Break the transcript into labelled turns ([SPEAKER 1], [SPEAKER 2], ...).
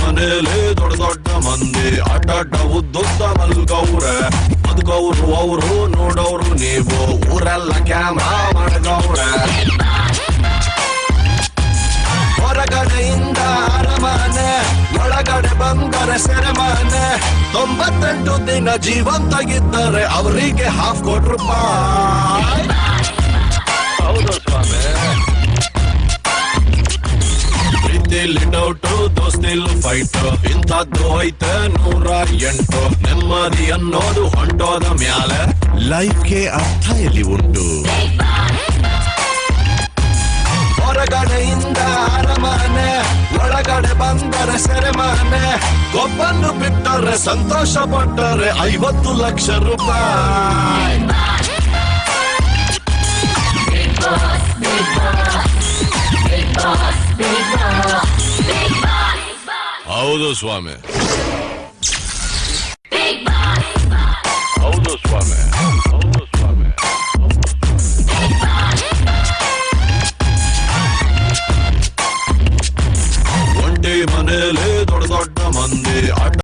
[SPEAKER 1] ಮನೇಲಿ ದೊಡ್ಡ ದೊಡ್ಡ ಮಂದಿ ಅಡ್ಡಡ್ಡ ಉದ್ದುದ್ದ ಮಲ್ಗವ್ರೆ ಬದುಕವ್ರು ಅವ್ರು ನೋಡೋರು ನೀವು ಊರೆಲ್ಲ ಕ್ಯಾಮ್ರಾ ಮಾಡ್ಗವ್ರೆ ಹೊರಗಡೆಯಿಂದ ಅರಮನೆ ಒಳಗಡೆ ಬಂದರೆ ಸೆರೆಮನೆ ತೊಂಬತ್ತೆಂಟು ದಿನ ಜೀವಂತಾಗಿದ್ದರೆ ಅವರಿಗೆ ಹಾಫ್ ಕೋಟಿ ರೂಪಾಯಿ. ಹೌದು ಸ್ವಾಮಿ. ಪ್ರೀತಿಲಿ ಡೌಟು ದೋಸ್ತಿಲ್ ಫೈಟ್ ಇಂಥದ್ದು ಐತೆ ನೂರ ಎಂಟು. ನೆಮ್ಮದಿ ಅನ್ನೋದು ಹೊಂಟೋದ ಮ್ಯಾಲೆ. ಲೈಫ್ಗೆ ಅರ್ಥ ಎಲ್ಲಿ ಉಂಟು. ಸೆರೆಮಾನೆ ಸೆರೆಮನೆ. ಕೊಬ್ಬನ್ನು ಬಿಟ್ಟರೆ ಸಂತೋಷ ಪಟ್ಟರೆ ಐವತ್ತು ಲಕ್ಷ ರೂಪಾಯಿ. ಹೌದು ಸ್ವಾಮಿ. ಹೌದು ಸ್ವಾಮಿ. ಮನೇಲಿ ದೊಡ್ಡ ದೊಡ್ಡ ಮಂದಿ ಅಡ್ಡ